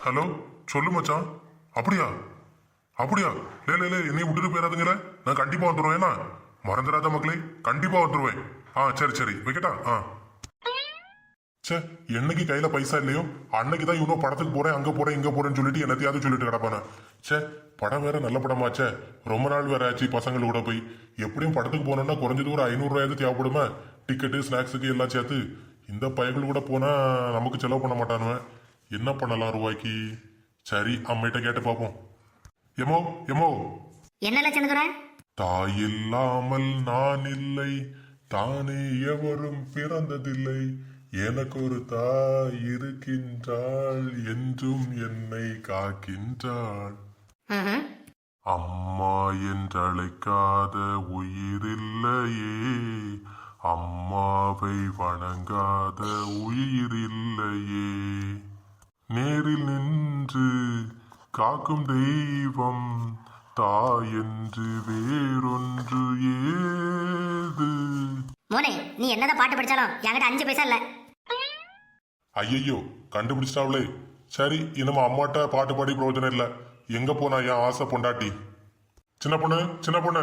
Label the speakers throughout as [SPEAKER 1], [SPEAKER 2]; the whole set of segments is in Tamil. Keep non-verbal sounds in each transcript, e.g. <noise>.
[SPEAKER 1] ஹலோ சொல்லு மச்சான். அப்படியா? அப்படியா? லே லே லே என்னை விட்டுட்டு போயிடாதுங்கிற நான் கண்டிப்பா வந்துடுவேன் ஏன்னா மறந்துடாத மக்களே கண்டிப்பா வந்துடுவேன் ஆ சரி சரி வைக்கட்டா? ஆ. ச்சே என்னைக்கு கையில பைசா இல்லையோ அன்னைக்கு தான் இவனோ படத்துக்கு போறேன் அங்க போறேன் இங்க போறேன்னு சொல்லிட்டு என்னத்தையாவது சொல்லிட்டு கிடப்பானே? ச்சே படம் வேற நல்ல படமாச்சே ரொம்ப நாள் வேற ஆச்சு பசங்கள் கூட போய். எப்படியும் படத்துக்கு போனோம்னா குறைஞ்சது ஒரு ஐநூறுரூவாயாவது தேவைப்படுமா? டிக்கெட்டு ஸ்நாக்ஸுக்கு எல்லாம் சேர்த்து. இந்த பயங்கள் கூட போனா நமக்கு செலவு பண்ண மாட்டானுவேன் என்ன பண்ணலாம் ரூபாய்க்கு சரி அம்மைகிட்ட கேட்டு பார்ப்போம். எமோ எமோ.
[SPEAKER 2] என்ன லட்சணதுரை
[SPEAKER 1] தாய் இல்லாமல் நான் இல்லை தானே எவரும் பிறந்ததில்லை. எனக்கு ஒரு தாய் இருக்கின்றாள் என்றும் என்னை காக்கின்றாள். அம்மா என்றழைக்காத உயிரில்லையே அம்மாவை வணங்காத உயிரில்லையே. நேரில் நின்று காக்கும் தெய்வம் தாய் என்று வேறொன்று ஏது?
[SPEAKER 2] மோனே நீ என்னதான் பாட்டு படிச்சாலும் என்கிட்ட அஞ்சு பைசா இல்ல.
[SPEAKER 1] ஐயையோ கண்டுபிடிச்சிட்டாவளே. சரி இனிமே அம்மாட்ட பாட்டு பாடி பிரயோஜனம் இல்லை. எங்க போனா என் ஆசை பொண்டாட்டி? சின்ன பொண்ணு சின்ன பொண்ணு.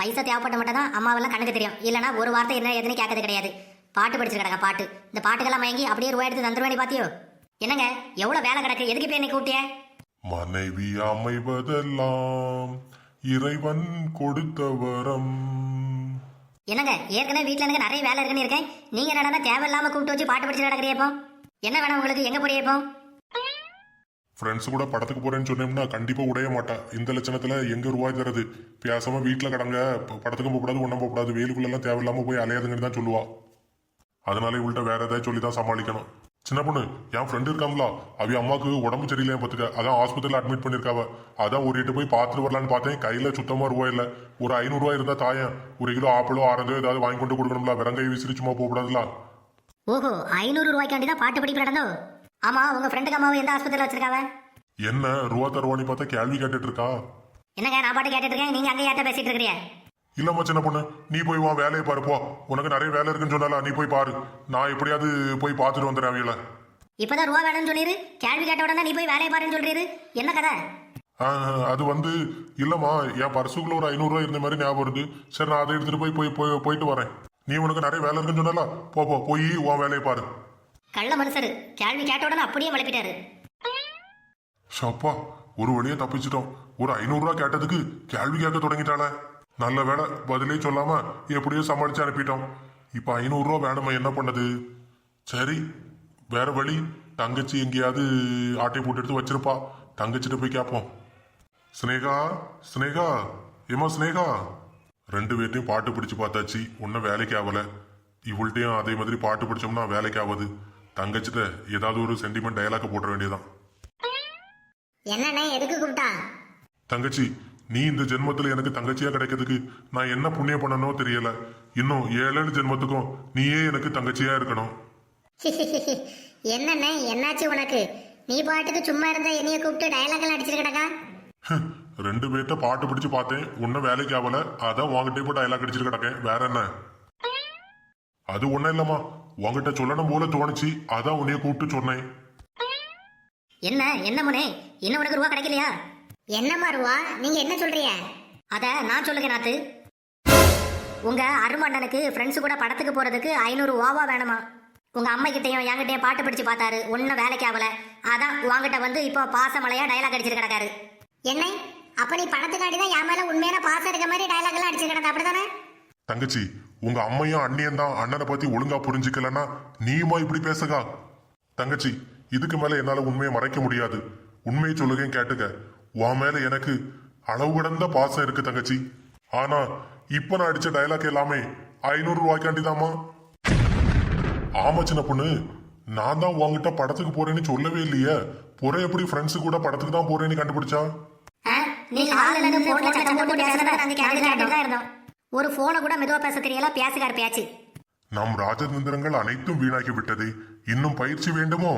[SPEAKER 2] பைசா தேவைப்பட்ட மட்டும் தான் அம்மாவெல்லாம் கணக்கு தெரியும். இல்லனா ஒரு வார்த்தை என்ன எதுன்னு கேட்கறது கிடையாது. பாட்டு படிச்சு கிடக்க பாட்டு. இந்த பாட்டுக்கெல்லாம் மயங்கி அப்படியே ரூபாய் எடுத்து தந்துருவானி பாத்தியோ? என்னங்க எவ்வளவு வேலை கிடக்கு? எதுக்கு போய் என்னை கூட்டிய
[SPEAKER 1] மனைவி அமைவதெல்லாம் இறைவன் கொடுத்த வரம்
[SPEAKER 2] என்னங்க ஏற்கனவே வீட்ல எனக்கு நிறைய வேலை இருக்குன்னு இருக்கேன்? நீங்க என்னடா தேவையில்லாம கூப்பிட்டு வச்சு பாட்டு படிச்சு கிடக்குறிய இப்போ? என்ன வேணும் உங்களுக்கு எங்க போறிய இப்போ?
[SPEAKER 1] ஃப்ரெண்ட்ஸ் கூட படத்துக்கு போறேன்னு சொன்னோம்னா கண்டிப்பா உடைய மாட்டா. இந்த லட்சணத்துல எங்க ரூபாய் தரது? பேசாம வீட்டுல கடங்க. படத்துக்கும் போகக்கூடாது ஒன்றும் போகக்கூடாது. வெயிலுக்குள்ள எல்லாம் தேவையில்லாம போய் அலையாதுங்கன்னு தான் சொல்லுவா. அதனால இவள்கிட்ட வேற ஏதாவது சொல்லி தான் சமாளிக்கணும். சின்ன பொண்ணு என் ஃப்ரெண்டு இருக்காங்களா அவ அம்மாவுக்கு உடம்பு சரியில்லையா பார்த்துக்க. அதான் ஹாஸ்பிட்டலில் அட்மிட் பண்ணிருக்காவ அதான் எட்டு போய் பார்த்துட்டு வரலான்னு பார்த்தேன். கையில சுத்தமா ரூபாய் இல்லை. ஒரு ஐநூறுரூவா இருந்தா தாயன். ஒரு கிலோ ஆப்பிளோ ஆரஞ்சோ ஏதாவது வாங்கி கொண்டு கொடுக்கணும்ல. வெறுங்கை விசிறி சும்மா போகக்கூடாதுல
[SPEAKER 2] ஓஹோ ஐநூறு ரூபாய்க்காண்டி தான் பாட்டு படிப்பு நடந்தோ ஆமா உங்க ஃப்ரெண்டுக்கு அம்மாவை எந்த ஆஸ்பத்திரியில் வச்சிருக்காவ?
[SPEAKER 1] என்ன ரூபா தருவானி பார்த்தா கேள்வி கேட்டுட்டு இருக்கா?
[SPEAKER 2] என்னங்க நான் பாட்டு கேட்டுட்டு இருக்கேன். நீங்க அங்கே யார்ட்ட பேசிட்டு இருக்கிறீங்க?
[SPEAKER 1] இல்லம்மா சின்ன பொண்ணு? நீ போய் உன் வேலையை பாரு போ. உனக்கு நிறைய வேலை இருக்குன்னு சொன்னால நீ போய் பாரு. நான் எப்படியாவது போய் பார்த்துட்டு வந்துடுறேன் அவையில.
[SPEAKER 2] இப்பதான் ரூபா வேணும்னு சொல்லிரு. கேள்வி கேட்ட உடனே நீ போய் வேலையை பாருன்னு சொல்றீரு என்ன கதை?
[SPEAKER 1] அது வந்து இல்லம்மா என் பர்சுக்குள்ள ஒரு ஐநூறுரூவா இருந்த மாதிரி ஞாபகம் வருது சரி நான் அதை எடுத்துட்டு போய் போய் போய் போயிட்டு வரேன். நீ உனக்கு நிறைய வேலை இருக்குன்னு சொன்னால போ போ போய் உன் வேலையை பாரு.
[SPEAKER 2] கள்ள மனுஷரு. கேள்வி கேட்ட உடனே அப்படியே வளப்பிட்டாரு.
[SPEAKER 1] ஷப்பா ஒரு வழியா தப்பிச்சிட்டோம். ஒரு ஐநூறுரூவா கேட்டதுக்கு கேள்வி கேட்க தொடங்கிட்டாளே. நல்ல வேலை பதிலே சொல்லாம எப்படியோ சமாளிச்சு அனுப்பிட்டோம். இப்போ ஐநூறுரூவா வேணுமா? என்ன பண்ணது? சரி வேற வழி. தங்கச்சி எங்கேயாவது ஆட்டை போட்டு எடுத்து வச்சிருப்பா. தங்கச்சிட்ட போய் கேட்போம் ஸ்னேகா ஸ்னேகா ஏமா ஸ்னேகா ரெண்டு பேர்ட்டையும் பாட்டு பிடிச்சு பார்த்தாச்சு. ஒன்றும் வேலைக்கு ஆகல இவள்கிட்டையும் அதே மாதிரி பாட்டு பிடிச்சோம்னா வேலைக்கு ஆகாது. தங்கச்சிட்ட ஏதாவது ஒரு சென்டிமெண்ட் டயலாக்க போட்டுற வேண்டியதான்
[SPEAKER 2] என்னண்ணே எதுக்கு கூப்பிட்டா?
[SPEAKER 1] தங்கச்சி நீ இந்த ஜென்மத்துல எனக்கு தங்கச்சியா கிடைக்கிறதுக்கு நான் என்ன புண்ணியம் பண்ணனோ தெரியல. இன்னும் ஏழேழு ஜென்மத்துக்கும் நீயே எனக்கு தங்கச்சியா இருக்கணும். <laughs>
[SPEAKER 2] என்னண்ணே என்னாச்சு உனக்கு? நீ பாட்டுக்கு சும்மா இருந்த என்னைய கூப்பிட்டு டயலாக்லாம் அடிச்சிட்டு கிடக்கா?
[SPEAKER 1] ஹம், ரெண்டு பேர்த்த பாட்டு பிடிச்சு பார்த்தேன். ஒன்னும் வேலைக்கு ஆகல அதான் உங்ககிட்ட போய் டைலாக் அடிச்சிட்டு கிடக்கேன். வேற என்ன? அது ஒண்ணும் இல்லம்மா. உங்ககிட்ட சொல்லணும் போல தோணுச்சு. அதான் உன்னைய கூப்பிட்டு சொன்னேன்.
[SPEAKER 2] என்ன என்ன முனே? இன்னும் உனக்கு ரூபா கிடைக்கலையா? என்னம்மா ரூபா நீங்க என்ன சொல்றீங்க? அத நான் சொல்லுங்க நாத்து உங்க அருமண்ணனுக்கு ஃப்ரெண்ட்ஸ் கூட படத்துக்கு போறதுக்கு ஐநூறு ஓவா வேணுமா? உங்க அம்மா கிட்டயும் என்கிட்டயும் பாட்டு படிச்சு பார்த்தாரு. ஒன்னும் வேலைக்கு ஆகல. அதான் உங்ககிட்ட வந்து இப்போ பாசமலையா டயலாக் அடிச்சிட்டு கிடக்காரு. என்ன? அப்ப நீ பணத்துக்காண்டி தான் என் மேல உண்மையான பாசம் இருக்க மாதிரி டயலாக் எல்லாம் அடிச்சிட்டு கிடக்க அப்படிதானே
[SPEAKER 1] தங்கச்சி உங்க அம்மையும் அண்ணியும் தான் அண்ணனை பத்தி ஒழுங்கா புரிஞ்சுக்கலன்னா நீயுமா இப்படி பேசுகா? தங்கச்சி இதுக்கு மேல என்னால உண்மையை மறைக்க முடியாது. உண்மையை சொல்லுகேன் கேட்டுக்க. உன் மேல எனக்கு அளவு கடந்த பாசம் இருக்கு தங்கச்சி. ஆனா இப்ப நான் அடிச்ச டயலாக் எல்லாமே ஐநூறு ரூபாய்க்காண்டி தாமா ஆமா சின்ன பொண்ணு. நான் தான் உன்கிட்ட படத்துக்கு போறேன்னு சொல்லவே இல்லையே. புற எப்படி ஃப்ரெண்ட்ஸு கூட படத்துக்கு தான் போறேன்னு கண்டுபிடிச்சா?
[SPEAKER 2] ஒரு போனை கூட மெதுவா பேச தெரியல. பேசுகார் பேச்சு.
[SPEAKER 1] நம் ராஜதந்திரங்கள் அனைத்தும் வீணாகி விட்டது இன்னும் பயிற்சி வேண்டுமோ?